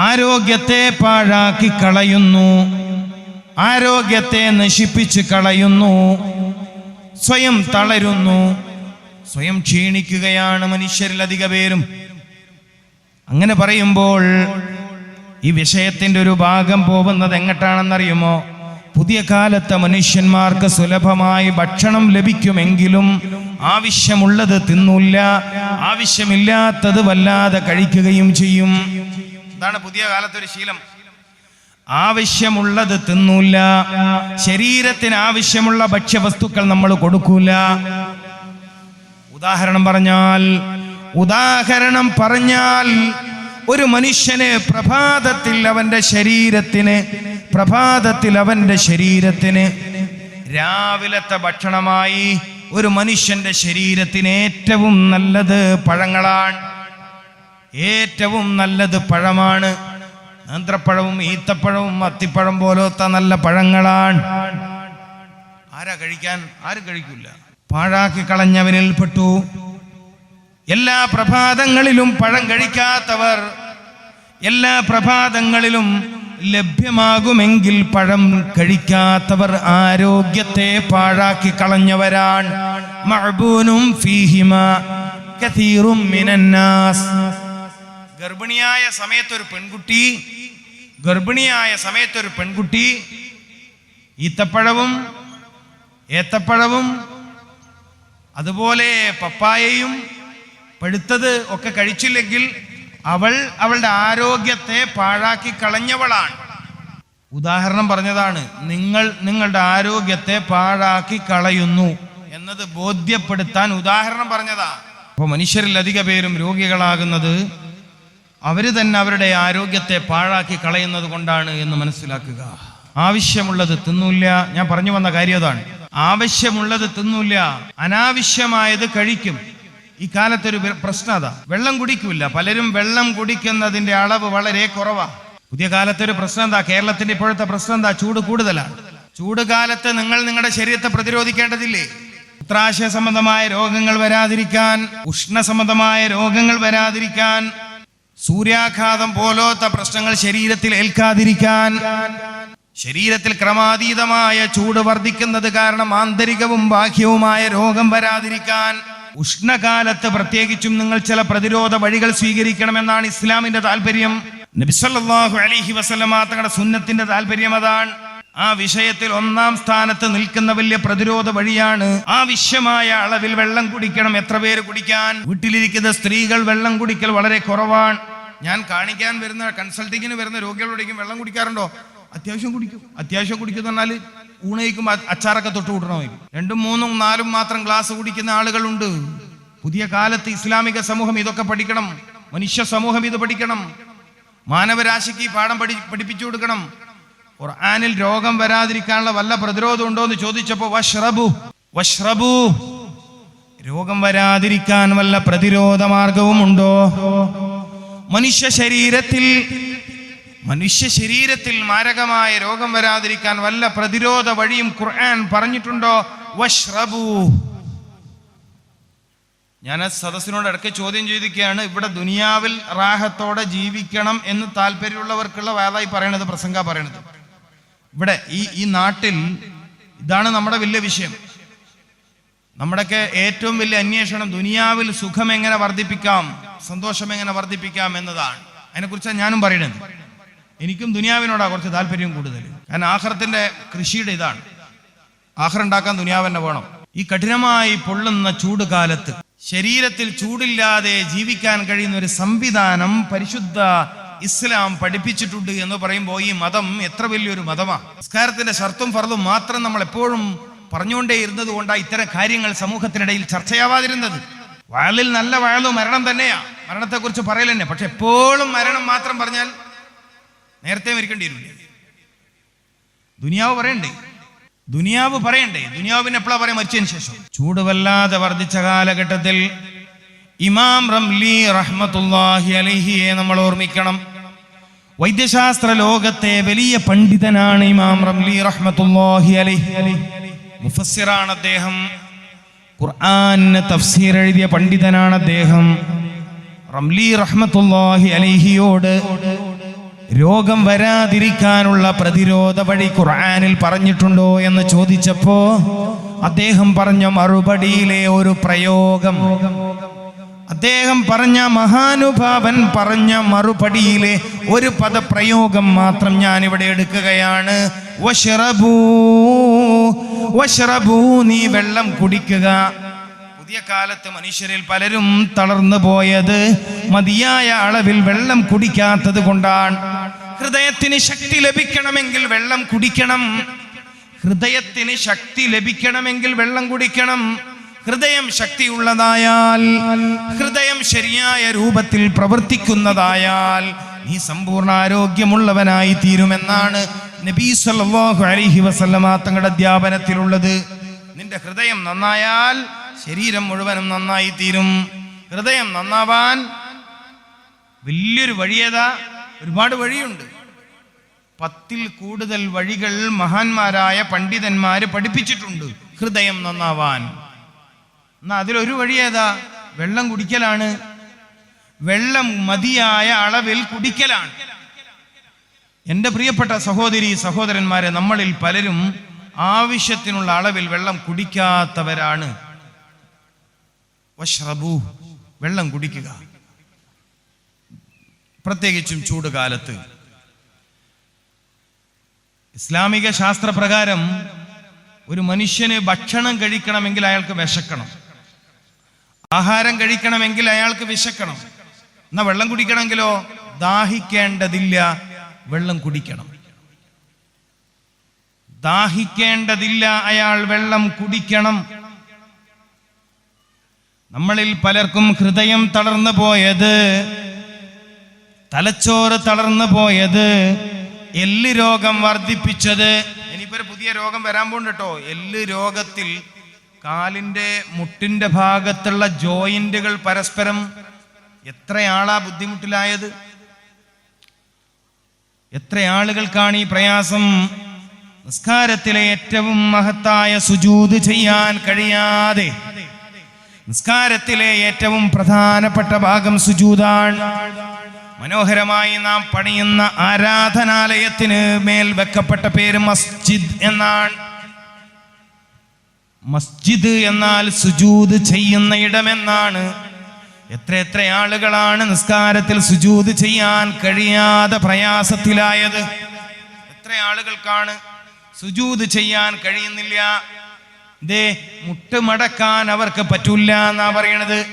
ആരോഗ്യത്തെ പാഴാക്കി കളയുന്നു. ആരോഗ്യത്തെ നശിപ്പിച്ച് കളയുന്നു. സ്വയം തളരുന്നു. സ്വയം ക്ഷീണിക്കുകയാണ് മനുഷ്യരിൽ അധിക പേരും. അങ്ങനെ പറയുമ്പോൾ ഈ വിഷയത്തിന്റെ ഒരു ഭാഗം പോകുന്നത് എങ്ങട്ടാണെന്നറിയുമോ? പുതിയ കാലത്തെ മനുഷ്യന്മാർക്ക് സുലഭമായി ഭക്ഷണം ലഭിക്കുമെങ്കിലും ആവശ്യമുള്ളത് തിന്നൂല്ല. ആവശ്യമില്ലാത്തത് വല്ലാതെ കഴിക്കുകയും ചെയ്യും. ഇതാണ് പുതിയ കാലത്തൊരു ശീലം. ആവശ്യമുള്ളത് തിന്നൂല. ശരീരത്തിന് ആവശ്യമുള്ള ഭക്ഷ്യവസ്തുക്കൾ നമ്മൾ കൊടുക്കൂല. ഉദാഹരണം പറഞ്ഞാൽ ഉദാഹരണം പറഞ്ഞാൽ ഒരു മനുഷ്യന് പ്രഭാതത്തിൽ അവന്റെ ശരീരത്തിന് പ്രഭാതത്തിൽ അവന്റെ ശരീരത്തിന് രാവിലത്തെ ഭക്ഷണമായി ഒരു മനുഷ്യന്റെ ശരീരത്തിന് ഏറ്റവും നല്ലത് പഴങ്ങളാണ്. ഏറ്റവും നല്ലത് പഴമാണ്. നേന്ത്രപ്പഴവും ഈത്തപ്പഴവും അത്തിപ്പഴം പോലത്തെ നല്ല പഴങ്ങളാണ്. ആരാ കഴിക്കാൻ? ആരും കഴിക്കില്ല പാഴാക്കി കളഞ്ഞവനിൽ പെട്ടു. എല്ലാ പ്രഭാതങ്ങളിലും പഴം കഴിക്കാത്തവർ എല്ലാ പ്രഭാതങ്ങളിലും ലഭ്യമാകുമെങ്കിൽ പഴം കഴിക്കാത്തവർ ആരോഗ്യത്തെ പാഴാക്കി കളഞ്ഞവരാണ്. മഅബൂനും ഫീഹിമ കഥീറും മിനന്നാസ്. ഗർഭിണിയായ സമയത്തൊരു പെൺകുട്ടി ഗർഭിണിയായ സമയത്തൊരു പെൺകുട്ടി ഈത്തപ്പഴവും ഏത്തപ്പഴവും അതുപോലെ പപ്പായയും പഴുത്തത് ഒക്കെ കഴിച്ചില്ലെങ്കിൽ അവൾ അവളുടെ ആരോഗ്യത്തെ പാഴാക്കി കളഞ്ഞവളാണ്. ഉദാഹരണം പറഞ്ഞതാണ് നിങ്ങൾ നിങ്ങളുടെ ആരോഗ്യത്തെ പാഴാക്കി കളയുന്നു എന്നത് ബോധ്യപ്പെടുത്താൻ ഉദാഹരണം പറഞ്ഞതാ. അപ്പോൾ മനുഷ്യരിൽ അധിക പേരും രോഗികളാകുന്നത് അവർ തന്നെ അവരുടെ ആരോഗ്യത്തെ പാഴാക്കി കളയുന്നത് കൊണ്ടാണ് എന്ന് മനസ്സിലാക്കുക. ആവശ്യമുള്ളത് തിന്നൂല്ല. ഞാൻ പറഞ്ഞു വന്ന കാര്യം അതാണ്. ആവശ്യമുള്ളത് തിന്നൂല്ല. അനാവശ്യമായത് കഴിക്കും. ഈ കാലത്തൊരു പ്രശ്നം അതാ. വെള്ളം കുടിക്കൂല പലരും വെള്ളം കുടിക്കുന്നതിന്റെ അളവ് വളരെ കുറവാ. പുതിയ കാലത്തൊരു പ്രശ്നം എന്താ? കേരളത്തിന്റെ ഇപ്പോഴത്തെ പ്രശ്നം എന്താ? ചൂട് കൂടുതലാണ് ചൂട് കാലത്ത് നിങ്ങൾ നിങ്ങളുടെ ശരീരത്തെ പ്രതിരോധിക്കേണ്ടതില്ലേ? മൂത്രാശയ സംബന്ധമായ രോഗങ്ങൾ വരാതിരിക്കാൻ ഉഷ്ണ സംബന്ധമായ രോഗങ്ങൾ വരാതിരിക്കാൻ സൂര്യാഘാതം പോലത്തെ പ്രശ്നങ്ങൾ ശരീരത്തിൽ ഏൽക്കാതിരിക്കാൻ ശരീരത്തിൽ ക്രമാതീതമായ ചൂട് വർദ്ധിക്കുന്നത് കാരണം ആന്തരികവും ബാഹ്യവുമായ രോഗം വരാതിരിക്കാൻ ഉഷ്ണകാലത്ത് പ്രത്യേകിച്ചും നിങ്ങൾ ചില പ്രതിരോധ വഴികൾ സ്വീകരിക്കണമെന്നാണ് ഇസ്ലാമിന്റെ താല്പര്യം നബിസല്ലാഹു അലിഹി വസല്ലമ തങ്ങളുടെ സുന്നത്തിന്റെ താല്പര്യം അതാണ്. ആ വിഷയത്തിൽ ഒന്നാം സ്ഥാനത്ത് നിൽക്കുന്ന വലിയ പ്രതിരോധ വഴിയാണ് ആവശ്യമായ അളവിൽ വെള്ളം കുടിക്കണം എത്ര പേര് കുടിക്കാൻ. വീട്ടിലിരിക്കുന്ന സ്ത്രീകൾ വെള്ളം കുടിക്കൽ വളരെ കുറവാണ്. ഞാൻ കാണിക്കാൻ വരുന്ന കൺസൾട്ടിങ്ങിന് വരുന്ന രോഗികളോടേക്കും വെള്ളം കുടിക്കാറുണ്ടോ? അത്യാവശ്യം കുടിക്കും. അത്യാവശ്യം കുടിക്കും എന്ന് പറഞ്ഞാൽ ഊണയിക്കും അച്ചാറൊക്കെ തൊട്ട് കൂട്ടണമായിരിക്കും രണ്ടും മൂന്നും നാലും മാത്രം ഗ്ലാസ് കുടിക്കുന്ന ആളുകളുണ്ട്. പുതിയ കാലത്ത് ഇസ്ലാമിക സമൂഹം ഇതൊക്കെ പഠിക്കണം. മനുഷ്യ സമൂഹം ഇത് പഠിക്കണം. മാനവരാശിക്ക് ഈ പാഠം പഠി പഠിപ്പിച്ചു കൊടുക്കണം. ഖുർആാനിൽ രോഗം വരാതിരിക്കാനുള്ള വല്ല പ്രതിരോധം ഉണ്ടോ എന്ന് ചോദിച്ചപ്പോ വഷ്റബു വഷ്റബു. രോഗം വരാതിരിക്കാൻ വല്ല പ്രതിരോധ മാർഗവും ഉണ്ടോ? മനുഷ്യ ശരീരത്തിൽ മനുഷ്യ ശരീരത്തിൽ മാരകമായ രോഗം വരാതിരിക്കാൻ വല്ല പ്രതിരോധ വഴിയും ഖുർആൻ പറഞ്ഞിട്ടുണ്ടോ? വഷ്റബു. ഞാൻ ആ സദസ്സിനോട് ഇടയ്ക്ക് ചോദ്യം ചെയ്തിരിക്കുകയാണ്. ഇവിടെ ദുനിയാവിൽ റാഹത്തോടെ ജീവിക്കണം എന്ന് താല്പര്യമുള്ളവർക്കുള്ള വേദായി പറയണത് പ്രസംഗ പറയണത്. ഇവിടെ ഈ ഈ നാട്ടിൽ ഇതാണ് നമ്മുടെ വലിയ വിഷയം. നമ്മുടെയൊക്കെ ഏറ്റവും വലിയ അന്വേഷണം ദുനിയാവിൽ സുഖം എങ്ങനെ വർദ്ധിപ്പിക്കാം? സന്തോഷം എങ്ങനെ വർദ്ധിപ്പിക്കാം എന്നതാണ്. അതിനെക്കുറിച്ചാണ് ഞാനും പറയുന്നത്. എനിക്കും ദുനിയാവിനോടാണ് കുറച്ച് താല്പര്യം കൂടുതൽ. കാരണം ആഹ്റത്തിന്റെ കൃഷിയുടെ ഇതാണ്. ആഹ്റം ഉണ്ടാക്കാൻ ദുനിയാവന്നെ വേണം. ഈ കഠിനമായി പൊള്ളുന്ന ചൂട് കാലത്ത് ശരീരത്തിൽ ചൂടില്ലാതെ ജീവിക്കാൻ കഴിയുന്ന ഒരു സംവിധാനം പരിശുദ്ധ ഇസ്ലാം പഠിപ്പിച്ചിട്ടുണ്ട് എന്ന് പറയുമ്പോൾ ഈ മതം എത്ര വലിയൊരു മതമാണ് സംസ്കാരത്തിന്റെ ഷർത്തും ഫർദും മാത്രം നമ്മൾ എപ്പോഴും പറഞ്ഞുകൊണ്ടേ ഇരുന്നത് കൊണ്ടാണ് ഇത്തരം കാര്യങ്ങൾ സമൂഹത്തിനിടയിൽ ചർച്ചയാവാതിരുന്നത്. വയലിൽ നല്ല വയലും മരണം തന്നെയാ. മരണത്തെക്കുറിച്ച് പറയലെന്നെ. പക്ഷെ എപ്പോഴും മരണം മാത്രം പറഞ്ഞാൽ നേരത്തെ മരിക്കേണ്ടി വരില്ലേ ദുനിയാവ് പറയണ്ടേ? ദുനിയാവ് പറയണ്ടേ? ദുനിയാവ് പിന്നെ എപ്പോഴാ പറയാൻ മരിച്ചതിന് ശേഷം? ചൂട് വല്ലാതെ വർദ്ധിച്ച കാലഘട്ടത്തിൽ ഇമാം റംലി റഹ്മത്തുല്ലാഹി അലഹിയെ നമ്മൾ ഓർമ്മിക്കണം. വൈദ്യശാസ്ത്ര ലോകത്തെ വലിയ പണ്ഡിതനാണ് ഇമാം റംലി റഹ്മത്തുല്ലാഹി അലഹി. മുഫസ്സിറാണ് അദ്ദേഹം. ഖുർആന് തഫ്സീർ എഴുതിയ പണ്ഡിതനാണ് അദ്ദേഹം. റംലി റഹ്മത്തുല്ലാഹി അലിഹിയോട് രോഗം വരാതിരിക്കാനുള്ള പ്രതിരോധ വഴി ഖുർആാനിൽ പറഞ്ഞിട്ടുണ്ടോ എന്ന് ചോദിച്ചപ്പോ അദ്ദേഹം പറഞ്ഞ മറുപടിയിലെ ഒരു പ്രയോഗം. അദ്ദേഹം പറഞ്ഞ മഹാനുഭാവൻ പറഞ്ഞ മറുപടിയിലെ ഒരു പദപ്രയോഗം മാത്രം ഞാൻ ഇവിടെ എടുക്കുകയാണ്. വഷറബൂ വഷറബൂ നീ വെള്ളം കുടിക്കുക. പുതിയ കാലത്ത് മനുഷ്യരിൽ പലരും തളർന്നു പോയത്. മതിയായ അളവിൽ വെള്ളം കുടിക്കാത്തത് കൊണ്ടാണ്. ഹൃദയത്തിന് ശക്തി ലഭിക്കണമെങ്കിൽ വെള്ളം കുടിക്കണം. ഹൃദയത്തിന് ശക്തി ലഭിക്കണമെങ്കിൽ വെള്ളം കുടിക്കണം. ഹൃദയം ശക്തിയുള്ളതായാൽ ഹൃദയം ശരിയായ രൂപത്തിൽ പ്രവർത്തിക്കുന്നതായാൽ നീ സമ്പൂർണ ആരോഗ്യമുള്ളവനായി തീരുമെന്നാണ് നബീ സല്ലല്ലാഹു അലൈഹി വസല്ലമ തങ്ങളുടെ അധ്യാപനത്തിലുള്ളത്. നിന്റെ ഹൃദയം നന്നായാൽ ശരീരം മുഴുവനും നന്നായി തീരും ഹൃദയം നന്നാവാൻ വലിയൊരു വഴിയേതാ? ഒരുപാട് വഴിയുണ്ട്. പത്തിൽ കൂടുതൽ വഴികൾ മഹാന്മാരായ പണ്ഡിതന്മാര് പഠിപ്പിച്ചിട്ടുണ്ട് ഹൃദയം നന്നാവാൻ. എന്നാ അതിലൊരു വഴി ഏതാ വെള്ളം കുടിക്കലാണ്. വെള്ളം മതിയായ അളവിൽ കുടിക്കലാണ്. എന്റെ പ്രിയപ്പെട്ട സഹോദരി സഹോദരന്മാരെ നമ്മളിൽ പലരും ആവശ്യത്തിനുള്ള അളവിൽ വെള്ളം കുടിക്കാത്തവരാണ്. വഷ്റബൂ വെള്ളം കുടിക്കുക. പ്രത്യേകിച്ചും ചൂട് കാലത്ത് ഇസ്ലാമിക ശാസ്ത്രപ്രകാരം ഒരു മനുഷ്യന് ഭക്ഷണം കഴിക്കണമെങ്കിൽ അയാൾക്ക് വിശക്കണം. ആഹാരം കഴിക്കണമെങ്കിൽ അയാൾക്ക് വിശക്കണം. എന്നാ വെള്ളം കുടിക്കണമെങ്കിലോ? ദാഹിക്കേണ്ടതില്ല. വെള്ളം കുടിക്കണം. ദാഹിക്കേണ്ടതില്ല അയാൾ വെള്ളം കുടിക്കണം. നമ്മളിൽ പലർക്കും ഹൃദയം തളർന്നു പോയത് തലച്ചോറ് തളർന്നു പോയത് എല്ല് രോഗം വർദ്ധിപ്പിച്ചത്. ഇനിയിപ്പോ പുതിയ രോഗം വരാൻ പോകുന്നുണ്ട് എല്ല് രോഗത്തിൽ കാലിന്റെ മുട്ടിന്റെ ഭാഗത്തുള്ള ജോയിന്റുകൾ പരസ്പരം എത്രയാളാ ബുദ്ധിമുട്ടിലായത്? എത്ര ആളുകൾക്കാണ് ഈ പ്രയാസം? നിസ്കാരത്തിലെ ഏറ്റവും മഹത്തായ സുജൂത് ചെയ്യാൻ കഴിയാതെ നിസ്കാരത്തിലെ ഏറ്റവും പ്രധാനപ്പെട്ട ഭാഗം സുജൂതാണ്. മനോഹരമായി നാം പണിയുന്ന ആരാധനാലയത്തിന് മേൽ വെക്കപ്പെട്ട പേര് മസ്ജിദ് എന്നാണ്. മസ്ജിദ് എന്നാൽ സുജൂത് ചെയ്യുന്ന ഇടമെന്നാണ്. എത്ര എത്ര ആളുകളാണ് നിസ്കാരത്തിൽ സുജൂത് ചെയ്യാൻ കഴിയാതെ പ്രയാസത്തിലായത്. എത്ര ആളുകൾക്കാണ് സുജൂത് ചെയ്യാൻ കഴിയുന്നില്ല. ദേ മുട്ടുമടക്കാൻ അവർക്ക് പറ്റൂല എന്നാ പറയണത്.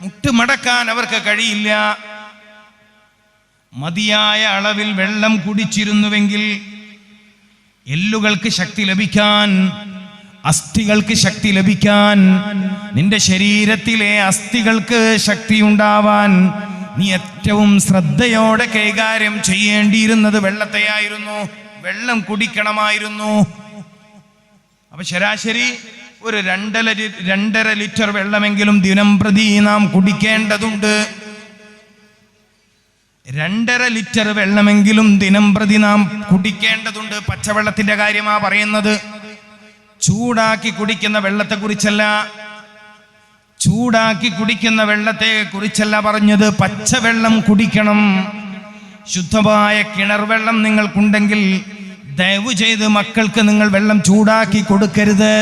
മുട്ടുമടക്കാൻ അവർക്ക് കഴിയില്ല. മതിയായ അളവിൽ വെള്ളം കുടിച്ചിരുന്നുവെങ്കിൽ എല്ലുകൾക്ക് ശക്തി ലഭിക്കാൻ അസ്ഥികൾക്ക് ശക്തി ലഭിക്കാൻ നിന്റെ ശരീരത്തിലെ അസ്ഥികൾക്ക് ശക്തി ഉണ്ടാവാൻ നീ ഏറ്റവും ശ്രദ്ധയോടെ കൈകാര്യം ചെയ്യേണ്ടിയിരുന്നത് വെള്ളത്തെയായിരുന്നു. വെള്ളം കുടിക്കണമായിരുന്നു. അപ്പൊ ശരാശരി ഒരു രണ്ടര രണ്ടര ലിറ്റർ വെള്ളമെങ്കിലും ദിനം പ്രതി നാം കുടിക്കേണ്ടതുണ്ട്. രണ്ടര ലിറ്റർ വെള്ളമെങ്കിലും ദിനം പ്രതി നാം കുടിക്കേണ്ടതുണ്ട്. പച്ചവെള്ളത്തിന്റെ കാര്യമാ പറയുന്നത്. ചൂടാക്കി കുടിക്കുന്ന വെള്ളത്തെ കുറിച്ചല്ല ചൂടാക്കി കുടിക്കുന്ന വെള്ളത്തെ കുറിച്ചല്ല പറഞ്ഞത്. പച്ചവെള്ളം കുടിക്കണം. ശുദ്ധമായ കിണർ വെള്ളം നിങ്ങൾക്കുണ്ടെങ്കിൽ ദയവ് ചെയ്ത് മക്കൾക്ക് നിങ്ങൾ വെള്ളം ചൂടാക്കി കൊടുക്കരുത്.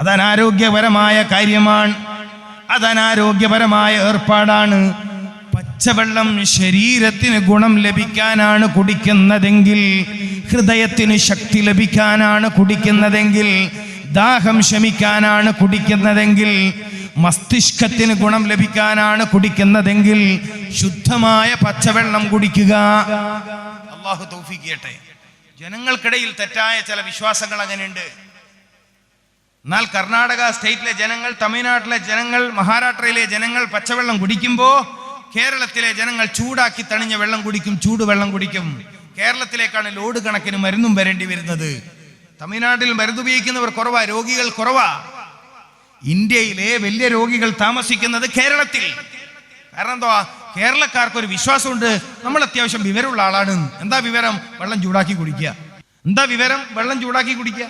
അത് അനാരോഗ്യപരമായ കാര്യമാണ്. അത് അനാരോഗ്യപരമായ ഏർപ്പാടാണ്. പച്ചവെള്ളം ശരീരത്തിന് ഗുണം ലഭിക്കാനാണ് കുടിക്കുന്നതെങ്കിൽ ഹൃദയത്തിന് ശക്തി ലഭിക്കാനാണ് കുടിക്കുന്നതെങ്കിൽ ദാഹം ശമിക്കാനാണ് കുടിക്കുന്നതെങ്കിൽ മസ്തിഷ്കത്തിന് ഗുണം ലഭിക്കാനാണ് കുടിക്കുന്നതെങ്കിൽ ശുദ്ധമായ പച്ചവെള്ളം കുടിക്കുക. അള്ളാഹു തോഫിക്കട്ടെ ജനങ്ങൾക്കിടയിൽ തെറ്റായ ചില വിശ്വാസങ്ങൾ അങ്ങനെയുണ്ട്. എന്നാൽ കർണാടക സ്റ്റേറ്റിലെ ജനങ്ങൾ തമിഴ്നാട്ടിലെ ജനങ്ങൾ മഹാരാഷ്ട്രയിലെ ജനങ്ങൾ പച്ചവെള്ളം കുടിക്കുമ്പോൾ കേരളത്തിലെ ജനങ്ങൾ ചൂടാക്കി തണിഞ്ഞ വെള്ളം കുടിക്കും ചൂടുവെള്ളം കുടിക്കും. കേരളത്തിലേക്കാണ് ലോഡ് കണക്കിന് മരുന്നും വരേണ്ടി വരുന്നത്. തമിഴ്നാട്ടിൽ മരുന്ന് ഉപയോഗിക്കുന്നവർ കുറവാ രോഗികൾ കുറവാ. ഇന്ത്യയിലെ വലിയ രോഗികൾ താമസിക്കുന്നത് കേരളത്തിൽ. കാരണം എന്താ കേരളക്കാർക്ക് ഒരു വിശ്വാസമുണ്ട്. നമ്മൾ അത്യാവശ്യം വിവരമുള്ള ആളാണ്. എന്താ വിവരം? വെള്ളം ചൂടാക്കി കുടിക്കുക. എന്താ വിവരം? വെള്ളം ചൂടാക്കി കുടിക്കുക.